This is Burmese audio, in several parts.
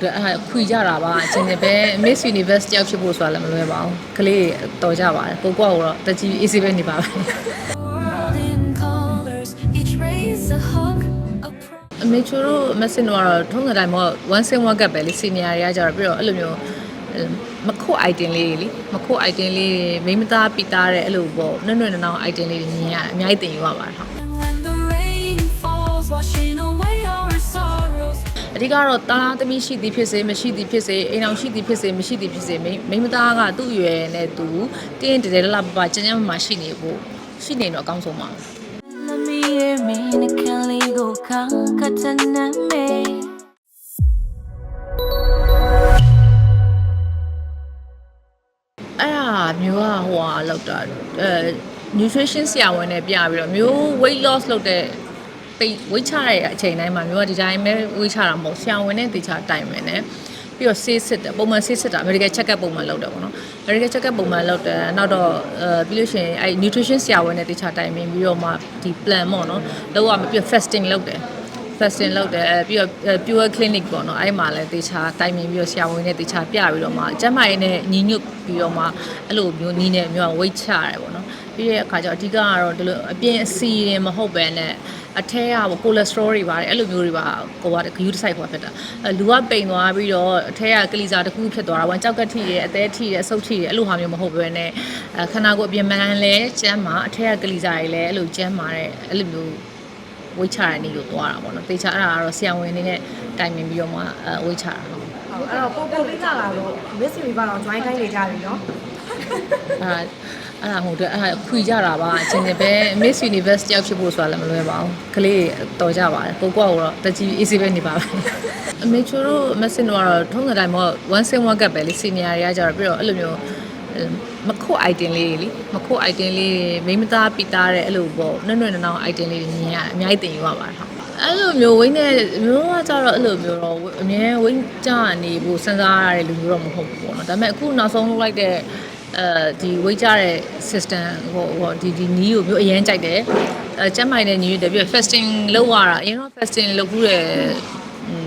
ဟုတ်တယ်အဲ့ဒါခွေကြတာပါအချင်းချင်းပဲ Miss Universe တယောက်ဖြစ်ဖို့ဆိုတာလည်းမလွယ်ပါဘူးကလေးတော်ကြပါတယ်ကိုကောကတော့တကြီး easy ပဲနေပါပဲ World in colors, each rays a hug, a pro- အမေချိုတို့မက်ဆင်တော့ထုံးတဲ့တိုင်းမှာ one sim one gap ပဲလေ senior တွေကကြတော့ပြီးတော့အဲ့လိုမျိုးမခုတ် item လေးတွေလीမခုတ် item လေးမိမသားပိသားတဲ့အဲ့လိုပေါ့နွန့်နွန့်နောင် item လေးတွေမြင်ရတယ်အများကြီးသင်ယူရပါတယ်ဟုတ် အဓိကတော့တားသမီးရှိသည်ဖြစ်စေမရှိသည်ဖြစ်စေအိမ်အောင်ရှိသည်ဖြစ်စေမရှိသည်ဖြစ်စေမိမိမသားကသူ့ရွယ်နဲ့သူတင်းတဲတဲလလပပကျန်းကျန်းမာရှိနေဖို့ရှိနေတော့အကောင်းဆုံးပါ Let me hear me, the Kelly go me. အဲ့ဒါမျိုးကဟိုဟာလောက်တာအဲ nutrition ဆရာဝန်နဲ့ပြပြီးတော့မျိုး weight loss လုပ်တဲ့ ပိတ် weight ချတဲ့အချိန်တိုင်းမှာမျိုးကဒီတိုင်းပဲ weight ချတာမဟုတ်ဆရာဝန်နဲ့တေချာတိုင်မယ်နဲ့ပြီးတော့ဆေးစစ်တယ်ပုံမှန်ဆေးစစ်တာ medical check up ပုံမှန်လုပ်တယ်ပေါ့နော် medical check up ပုံမှန်လုပ်တယ်နောက်တော့အဲပြီးလို့ရှိရင်အဲ nutrition ဆရာဝန်နဲ့တေချာတိုင်ပင်ပြီးတော့မှဒီ plan ပေါ့နော်လောက်ရမပြီး fasting လုပ်တယ် fasting လုပ်တယ်အဲပြီးတော့ pure clinic ပေါ့နော်အဲ့မှာလည်းတေချာတိုင်ပင်ပြီးတော့ဆရာဝန်နဲ့တေချာပြပြီးတော့မှကျန်းမာရေးနဲ့ညီညွတ်ပြီးတော့မှအဲ့လိုမျိုးနီးနေမျိုး weight ချရတယ်ပေါ့နော် ပြီးတဲ့အခါကျတော့အဓိကကတော့ဒီလိုအပြင်အစီရင်မဟုတ်ပဲနဲ့အထဲကပေါ့ cholesterol တွေပါတယ်အဲ့လိုမျိုးတွေပါကိုကဂယူးတစ်ဆိုင်ခွာဖြစ်တာအဲလူကပိန်သွားပြီးတော့အထဲကကလီစာတစ်ခုဖြစ်သွားတာဝန်ကြောက်ကထိရဲ့အသေးထိရဲ့အဆုတ်ထိရဲ့အဲ့လိုဟာမျိုးမဟုတ်ပဲနဲ့အဲခန္ဓာကိုယ်အပြင်မှန်လဲကျန်းမာအထဲကကလီစာတွေလည်းအဲ့လိုကျန်းမာတဲ့အဲ့လိုမျိုး ဝိတ်ချရတဲ့နေ့ကိုသွားတာပေါ့နော်တေချာအဲ့ဒါကတော့ဆရာဝန်နေနဲ့တိုင်ပင်ပြီးတော့မှအဲဝိတ်ချတာဟုတ် ဟုတ်အဲ့တော့ပုံပုံလေးကြလာတော့ Miss Universe တော့ join ခိုင်းနေကြပြီเนาะ အဲ့ဒါအဲ့ဒါဟုတ်တယ်အဲ့ဒါခွေကြတာပါအချင်းချင်းပဲ Miss Universe တယောက်ဖြစ်ဖို့ဆိုတာလည်းမလွယ်ပါဘူးကလေးတော်ကြပါတယ်ကိုကောကတော့တကြီး easy ပဲနေပါပဲအမေချိုတို့မက်ဆင်တော့ထုံးတဲ့တိုင်းမှာ one sim one gap ပဲလေ senior တွေကကြတော့ပြီးတော့အဲ့လိုမျိုးမခုတ် item လေးတွေလीမခုတ် item လေးမိမသားပိသားတဲ့အဲ့လိုပေါ့နွန့်နွန့်နောင် item လေးတွေမြင်ရတယ်အများကြီးသင်ယူရပါတယ်ဟုတ်အဲ့လိုမျိုးဝိန်းနဲ့မျိုးကကြတော့အဲ့လိုမျိုးတော့အမြဲဝိန်းကြနေဖို့စဉ်းစားရတဲ့လူမျိုးတော့မဟုတ်ဘူးပေါ့နော်ဒါပေမဲ့အခုနောက်ဆုံးလုပ်လိုက်တဲ့ အဲဒီဝိတ်ကြတဲ့ system ဟိုဟိုဒီဒီနီးကိုမျိုးအရင်ကြိုက်တယ်အဲကျမ်းမိုင်တဲ့ညီတွေပြီးတော့ fasting လုပ်ရတာအရင်တော့ fasting လုပ်ဘူးတယ်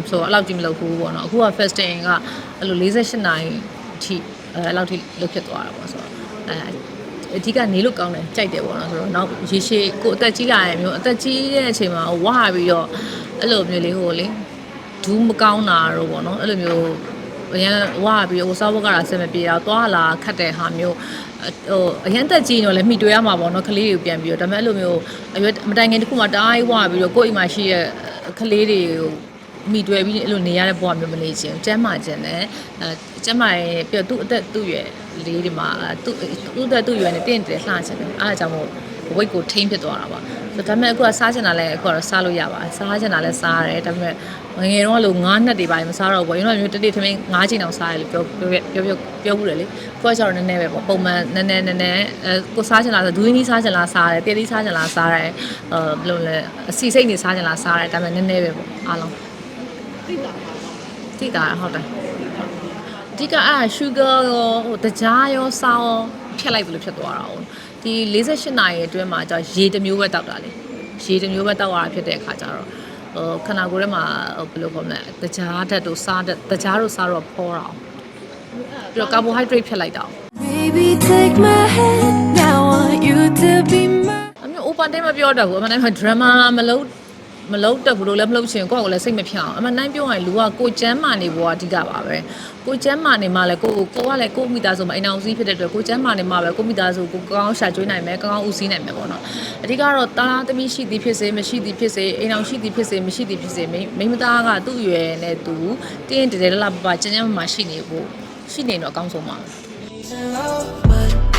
ဆိုတော့အဲ့လောက်ကြီးမလုပ်ဘူးပေါ့နော်အခုက fasting ကအဲ့လို48နာရီအထိအဲအဲ့လောက်ထိလုပ်ဖြစ်သွားတာပေါ့ဆိုတော့အဲအဓိကနေလို့ကောင်းတယ်ကြိုက်တယ်ပေါ့နော်ဆိုတော့နောက်ရေရှည်ကိုအသက်ကြီးလာရင်မျိုးအသက်ကြီးတဲ့အချိန်မှာဝါပြီးတော့အဲ့လိုမျိုးလေးဟိုလေဒူးမကောင်းတာတော့ပေါ့နော်အဲ့လိုမျိုး အရင်ဝါပြီးတော့စားဘုတ်ကတာဆင်မပြေတော့သွားလာခတ်တဲ့ဟာမျိုးဟိုအရင်တက်ကြီးတော့လည်းမိတွေ့ရမှာပေါ့နော်ကလေးတွေကိုပြန်ပြီးတော့ဒါပေမဲ့အဲ့လိုမျိုးအရွယ်မတိုင်ခင်တခုမှတအားဝါပြီးတော့ကိုယ့်အိမ်မှာရှိတဲ့ကလေးတွေကိုမိတွေ့ပြီးအဲ့လိုနေရတဲ့ဘဝမျိုးမနေချင်ကျမ်းမာခြင်းနဲ့အဲကျမ်းမာရဲ့ပြီးတော့သူ့အသက်သူ့ရွယ်လေးတွေမှာသူ့သူ့အသက်သူ့ရွယ်နဲ့တင့်တယ်လှချင်တယ်အားအကြောင်းမို့ဝိတ်ကိုထိမ့်ဖြစ်သွားတာပါ ဆိုဒါပေမဲ့အခုကစားချင်တာလည်းအခုကတော့စားလို့ရပါစားချင်တာလည်းစားရတယ်ဒါပေမဲ့ငယ်တော့လို့ငါးနှစ်တွေပါမစားတော့ဘူးရင်တော့မျိုးတတိထမင်းငါးချိန်အောင်စားရတယ်လို့ပြောပြောပြောပြောဘူးတယ်လေကိုကကျတော့နည်းနည်းပဲပေါ့ပုံမှန်နည်းနည်းနည်းနည်းအဲကိုစားချင်လားဆိုဒူးရင်းကြီးစားချင်လားစားတယ်တေးသီးစားချင်လားစားတယ်အဲဘယ်လိုလဲအစီစိတ်နေစားချင်လားစားတယ်ဒါပေမဲ့နည်းနည်းပဲပေါ့အားလုံးတိတာတိတာဟုတ်တယ်အဓိကအဲ့ sugar ရောဟိုတကြားရောစားရောဖြတ်လိုက်တယ်လို့ဖြစ်သွားတာ哦 ဒီ48နာရီအတွင်းမှာကျရေတစ်မျိုးပဲတောက်တာလေရေတစ်မျိုးပဲတောက်ရတာဖြစ်တဲ့အခါကျတော့ဟိုခန္ဓာကိုယ်ထဲမှာဟိုဘယ်လိုခေါ်မလဲတကြားဓာတ်တို့စားဓာတ်တကြားတို့စားတော့ဖောတာအောင်ပြီးတော့ carbohydrate ဖြတ်လိုက်တာအောင် Baby, take my hand. Now I want you to be mine. အမျိုး open တိုင်းမပြောတတ်ဘူးအမှန်တိုင်းမှာ drama မလုပ် မလုပ်တတ်ဘူးလို့လည်းမလုပ်ချင်ကိုယ့်ကိုယ်လည်းစိတ်မဖြစ်အောင်အမှန်တိုင်းပြောရင်လူကကိုယ်ကျမ်းမာနေဖို့အဓိကပါပဲကိုယ်ကျမ်းမာနေမှလည်းကိုကိုကိုကလည်းကိုယ့်မိသားစုမှာအိမ်အောင်စည်းဖြစ်တဲ့အတွက်ကိုယ်ကျမ်းမာနေမှပဲကိုယ့်မိသားစုကိုကောင်းရှာကျွေးနိုင်မယ်ကောင်းဦးစီးနိုင်မယ်ပေါ့နော်အဓိကတော့တားသမီးရှိသည်ဖြစ်စေမရှိသည်ဖြစ်စေအိမ်အောင်ရှိသည်ဖြစ်စေမရှိသည်ဖြစ်စေမိမိမသားကသူ့ရွယ်နဲ့သူတင်းတင်းတဲတဲလလပပကျန်းကျန်းမာမာရှိနေဖို့ရှိနေတော့အကောင်းဆုံးပါပဲ Love